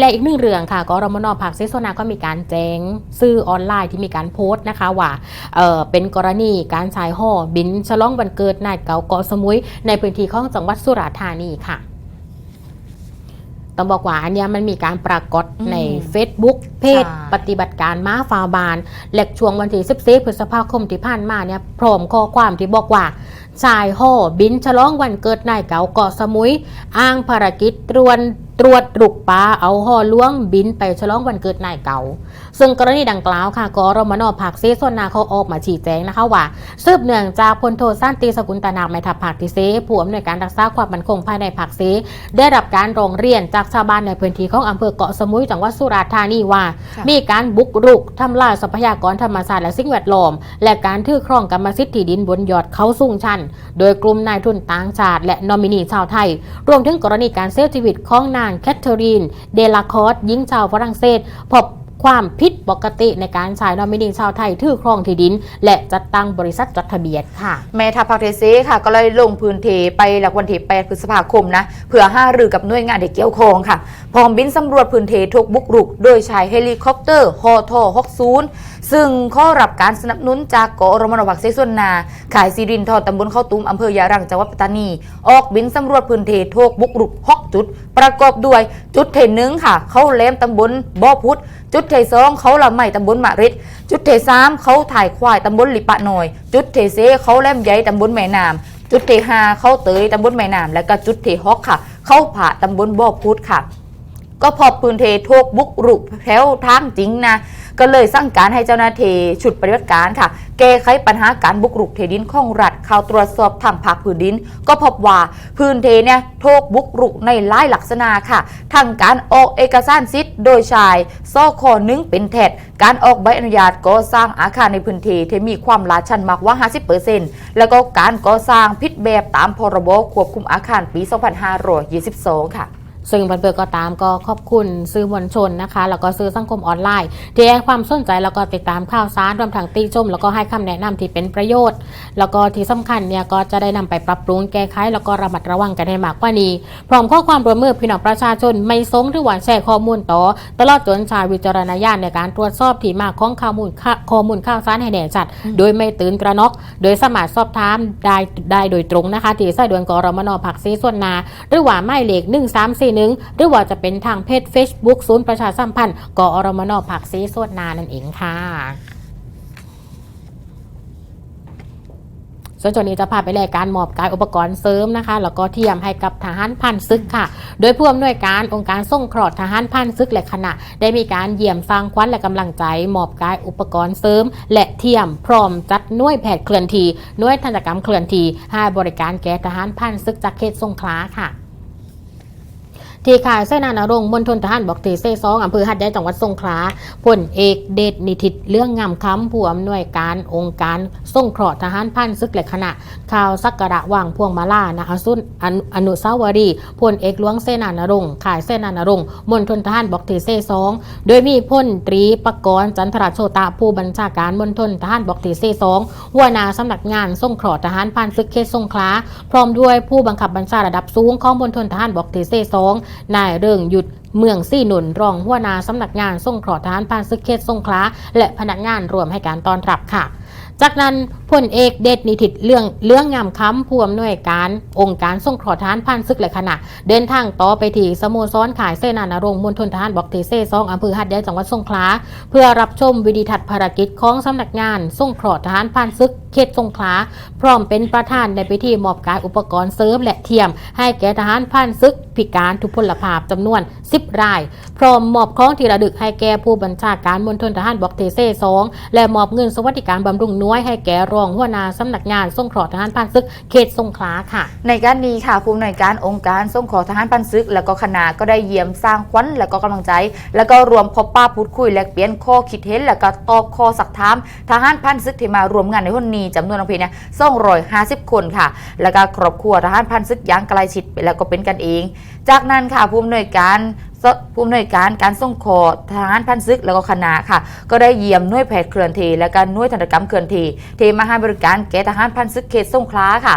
และอีกหนึ่งเรื่องค่ะกรมนภาคเซโซนาก็มีการแจ้งสื่อออนไลน์ที่มีการโพสต์นะคะว่าเอ่อเป็นกรณีการชายห่อบินฉลองวันเกิดนายเก่าเกาะสมุย ในพื้นที่ของจังหวัดสุราษฎร์ธานีค่ะต้องบอกว่าอันเนี้ยมันมีการปรากฏอืมใน Facebook เพจใช่ปฏิบัติการม้าฟาบานและช่วงวันที่14พฤษภาคมที่ผ่านมาเนี่ยพร้อมข้อความที่บอกว่าชายห่อบินฉลองวันเกิดนายเก่าเกาะสมุย อ้างภารกิจตรวน ตรวจรุกปลาเอาห่อล้วงบินไปฉลองวันเกิดนายเก่า ซึ่งกรณีดังกล่าวค่ะกรมนภาคเซส่วนนาเขาออกมาชี้แจงนะคะว่าสืบเนื่องจากพลโทสั้นตีสกุลตนาแม่ทัพภาคที่เซผู้อำนวยการรักษาความมั่นคงภายในภาคเซได้รับการร้องเรียนจากชาวบ้านในพื้นที่ของอำเภอเกาะสมุยจังหวัดสุราษฎร์ธานีว่าค่ะมีการบุกรุกทำลายทรัพยากรธรรมชาติและสิ่งแวดล้อม และการถือครองกรรมสิทธิ์ที่ดินบนยอดเขาสูงชัน โดยกลุ่มนายทุนต่างชาติ และนอมินีชาวไทย รวมถึงกรณีการเสียชีวิตของนางแคทเธอรีน เดลาคอร์ตหญิงชาวฝรั่งเศสพบ ความผิดปกติในการใช้นอมินีชาวไทยถือครองที่ดิน และจัดตั้งบริษัทจดทะเบียนค่ะ แม่ทัพภาคเทเซค่ะ ก็เลยลงพื้นที่ไปหลักวันที่8พฤษภาคมนะเพื่อห้ารือกับหน่วยงานที่เกี่ยวข้องค่ะ พร้อมบินสำรวจพื้นที่ทุกบุกรุก โดยใช้เฮลิคอปเตอร์ฮอท60 ซึ่งข้อรับการสนับสนุนจากกรมนวักเซส่วนนา ขายซีรินทอตำบลเข้าตุ้มอำเภอยารังจังหวัดปัตตานี ออกบินสำรวจพื้นที่ทุกบุกรุก6จุด ประกอบด้วยจุดเทหนึ่งค่ะ เข้าแหลมตำบลบ่อพุธ จุดเทสองเขาละไม่ตำบลมะริดจุดเทสามเขาถ่ายควายตำบลลิปะหน่อย จุดเทเซเขาแลมใหญ่ตำบลแม่นามจุดเทหาเขาเตยตำบลแม่นามและก็จุดเทฮอกค่ะ เขาผ่าตำบลบ่อพุธค่ะ ก็พอพื้นเทโทกบุกรุกแถวทางจริงนะ ก็เลยสั่งการให้เจ้าหน้าที่ชุดปฏิบัติการค่ะ แก้ไขปัญหาการบุกรุกเทดินของรัฐเข้าตรวจสอบทางภาคพื้นดิน ก็พบว่าพื้นเทเนี่ยโทกบุกรุกในหลายลักษณะค่ะทั้งการออกเอกสารสิทธิ์โดยชายซ่อคอนึ่งเป็นแทดการออกใบอนุญาตก่อสร้างอาคารในพื้นที่ที่มีความลาชันมากกว่า 50%แล้วก็การก่อสร้างผิดแบบตามพรบควบคุมอาคารปี 2522 ค่ะ ซึ่งบันเบิกก็ตามก็ขอบคุณสื่อมวลชนนะคะ แล้วก็สื่อสังคมออนไลน์ ที่ให้ความสนใจแล้วก็ติดตามข่าวสารรวมทั้งตีชม แล้วก็ให้คำแนะนำที่เป็นประโยชน์ แล้วก็ที่สำคัญเนี่ยก็จะได้นำไปปรับปรุงแก้ไขแล้วก็ระมัดระวังกันให้มากกว่านี้ พร้อมข้อความร่วมมือพี่น้องประชาชนไม่ซงหรือว่าแชร์ข้อมูลต่อ ตลอดจนใชาวิจารณญาณในการตรวจสอบที่มาของข้อมูลข่าข้อมูลข่าวสารให้แน่ชัด โดยไม่ตื่นตระหนก โดยสามารถสอบถามได้ได้โดยตรงนะคะที่สายด่วนกรมนผักซีส่วนนา หรือว่าหมายเลข1341หรือว่าจะเป็นทางเพจ Facebook ศูนย์ประชาสัมพันธ์กอรมนผักซีสวนนานั่นเองค่ะส่วนช่วงนี้จะพาไปแลกการมอบกายอุปกรณ์เสริมนะคะ แล้วก็เทียมให้กับทหารพันศึกค่ะ โดยผู้อำนวยการองค์การส่งเครอดทหารพันศึกและคณะ ได้มีการเยี่ยมสร้างขวัญและกำลังใจมอบกายอุปกรณ์เสริม และเทียมพร้อมจัดหน่วยแพทย์เคลื่อนที่หน่วยทันตกรรมเคลื่อนที่ให้บริการแก่ทหารพันศึกจากเขตสงขลาค่ะ ที่ข่ายเสนานรงมณฑลทหารบอกตีเซซองอำเภอหัดใหญ่จังหวัดสงขลาพลเอกเดชนิติตเรื่องงามคำผู้อำนวยการองค์การส่งเคราะห์ทหารพันศึกและคณะข่าวสักการะว่างพวงมาลานะคะสุนอนุอนุสาวรีย์พลเอกหลวงเสนานรงค์ข่ายเสนานรงมณฑลทหารบอกตีเซซองโดยมีพลตรีปกรณ์จันทราโชตะผู้บัญชาการมณฑลทหารบอกตีเซซองหัวหน้าสำนักงานส่งเคราะห์ทหารพันศึกเขตสงขลาพร้อมด้วยผู้บังคับบัญชาระดับสูงของมณฑลทหารบอกตีเซซองนายเริงหยุดเมืองซี่หนุนรองหัวหนาสำนักงานส่งเคราะห์ทหารพานซึกเขตสงขลาและพนักงานรวมให้การต้อนรับค่ะ จากนั้นพลเอกเดชนิติเรื่องเรื่องงามค้ำผู้อำนวยการองค์การส่งเคราะห์ทหารพันซึกและคณะ เดินทางต่อไปที่สโมสรขายเสนานารงมณฑลทหารบอกเทเซ่ซองอำเภอหัดใหญ่จังหวัดสงขลาเพื่อรับชมวิดีทัศน์ภารกิจของสำนักงานส่งเคราะห์ทหารพันซึก เขตสงขลาพร้อมเป็นประธานในพิธีมอบกายอุปกรณ์เสริมและเทียม ให้แก่ทหารพันซึกพิการทุพพลภาพจำนวน 10 ราย พร้อมมอบของที่ระลึกให้แก่ผู้บัญชาการมณฑลทหารบกเทเซ่สองและมอบเงินสวัสดิการบำรุงน้อยให้แก่รองหัวหน้าสำนักงานส่งเคราทหารพันซึก เขตสงขลาค่ะ ในการนี้ค่ะผู้อำนวยการองค์การส่งขอทหารพันศึก และก็คณะก็ได้เยี่ยมสร้างขวัญและก็กำลังใจ แล้วก็รวมพบป้าพูดคุยแลกเปลี่ยนข้อคิดเห็นและก็ตอบข้อสักถามทหารพันศึกที่มารวมงานในวันนี้จำนวนนักเรียนเนี่ยส่งรอยห้าสิบคนค่ะ แล้วก็ครอบครัวทหารพันศึกย่างไกลชิดแล้วก็เป็นกันเอง จากนั้นค่ะผู้อำนวยการผู้อำนวยการการส่งขอทหารพันศึกแล้วก็คณะค่ะ ก็ได้เยี่ยมหน่วยแพทย์เคลื่อนที่และการหน่วยธนกรรมเคลื่อนที่ที่มาให้บริการแก่ทหารพันศึกเขตสงขลาค่ะ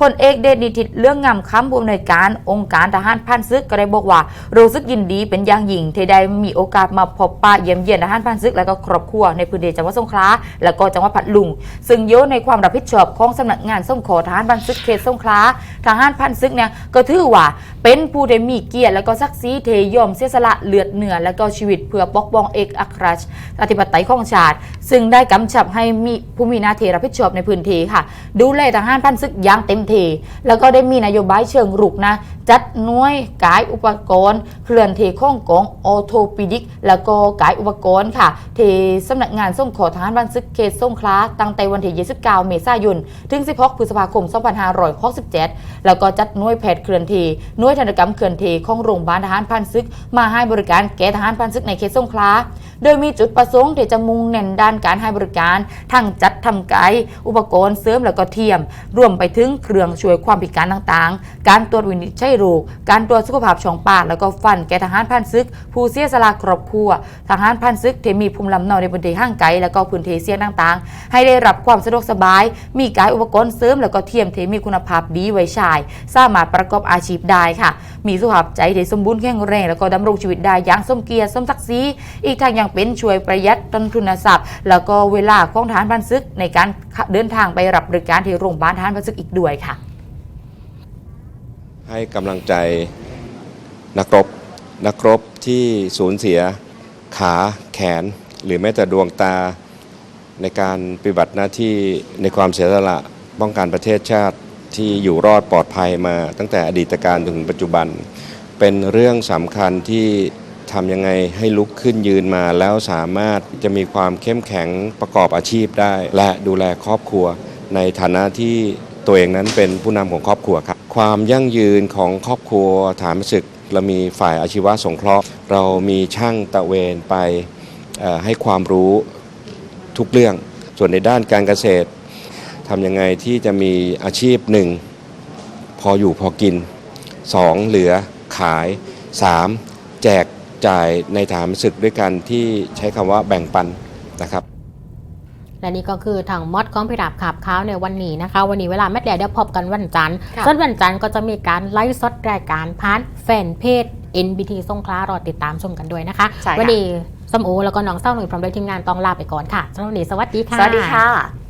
พลเอกเดชนิติตเรื่องงามคำผู้อำนวยการองค์การทหารพันศึกก็ได้บอกว่ารู้สึกยินดีเป็นอย่างยิ่งที่ได้มีโอกาสมาพบปะเยี่ยมเยียนทหารพันศึกและก็ครอบครัวในพื้นที่จังหวัดสงขลาและก็จังหวัดพัทลุง ซึ่งโยในความรับผิดชอบของสำนักงานส่งขอทหารพันศึกเขตสงขลาทหารพันศึกเนี่ยก็ถือว่าเป็นผู้ได้มีเกียรติและก็ศักดิ์ศรีเทยอมเสียสละเลือดเนื้อและก็ชีวิตเพื่อปกป้องเอกอัครราชอธิปไตยของชาติ ซึ่งได้กำชับให้มีผู้มีหน้าที่รับผิดชอบในพื้นที่ค่ะ ดูแลทหารพันศึกอย่างเต็มที แล้วก็ได้มีนโยบายเชิงรุกนะ จัดหน่วยกายอุปกรณ์เคลื่อนที่ข้องกองออโทปิดิก แล้วก็กายอุปกรณ์ค่ะที่สำนักงานส่งขอทหารพันศึกเขตส่งขลาตั้งแต่วันที่29 เมษายนถึง 16 พฤษภาคม 2567 แล้วก็จัดหน่วยแพทย์เคลื่อนที่หน่วยธนกรรมเคลื่อนที่ของโรงพยาบาลทหารพันศึก มาให้บริการแก่ทหารพันศึกในเขตส่งขลาโดยมีจุดประสงค์ที่จะมุ่งเน้นด้านการให้บริการทั้งจัดทำไกด์อุปกรณ์เสริมแล้วก็เทียม รวมไปถึงเครื่องช่วยความพิการต่างๆ การตรวจวินิจฉัยโรคการตรวจสุขภาพช่องปากแล้วก็ฟันแก่ทหารพันศึก ผู้เสียสละครอบครัวทหารพันศึกที่มีภูมิลำเนาในพื้นที่ห่างไกลแล้วก็พื้นที่เสี่ยงต่างๆ ให้ได้รับความสะดวกสบาย มีกายอุปกรณ์เสริมแล้วก็เทียมที่มีคุณภาพดีไว้ใช้สามารถประกอบอาชีพได้ค่ะ มีสุขภาพใจที่สมบูรณ์แข็งแรงแล้วก็ดำรงชีวิตได้อย่างสมเกียรติสมศักดิ์ศรีอีกทางยังเป็นช่วยประหยัดต้นทุนทรัพย์ แล้วก็เวลาของทหารพันศึกในการเดินทางไปรับบริการที่โรงพยาบาลทหารพันศึกอีกด้วยค่ะ ให้กำลังใจนักรบนักรบที่สูญเสียขาแขน หรือแม้แต่ดวงตาในการปฏิบัติหน้าที่ในความเสียสละป้องกันประเทศชาติที่อยู่รอดปลอดภัยมาตั้งแต่อดีตการถึงปัจจุบัน เป็นเรื่องสำคัญที่ ทำยังไงให้ลุกขึ้นยืนมาแล้วสามารถจะมีความเข้มแข็งประกอบอาชีพได้ และดูแลครอบครัว ในฐานะที่ตัวเองนั้นเป็นผู้นำของครอบครัวครับ ความยั่งยืนของครอบครัวฐานศึกเรามีฝ่ายอาชีวะสงเคราะห์ เรามีช่างตะเวนไปให้ความรู้ทุกเรื่อง ส่วนในด้านการเกษตรทำยังไงที่จะมีอาชีพหนึ่งพออยู่พอกินสองเหลือขายสามแจก จ่ายในฐานศึกด้วยกันที่ใช้คำว่าแบ่งปันนะครับและนี่ก็คือทางมอดของพิราบขับเขาในวันนี้นะคะ วันนี้เวลาแม่เดียวเดี๋ยวพบกันวันจันทร์ค่ะส่วนวันจันทร์ก็จะมีการไลฟ์สดรายการพาร์ทแฟนเพจ NBT สงขลารอติดตามชมกันด้วยนะคะใช่ค่ะวันี้สมโอแล้วก็น้องเศร้าหนุ่ยพร้อมด้วยทีมงานต้องลาไปก่อนค่ะสำหรับวันนี้สวัสดีค่ะ สวัสดีค่ะ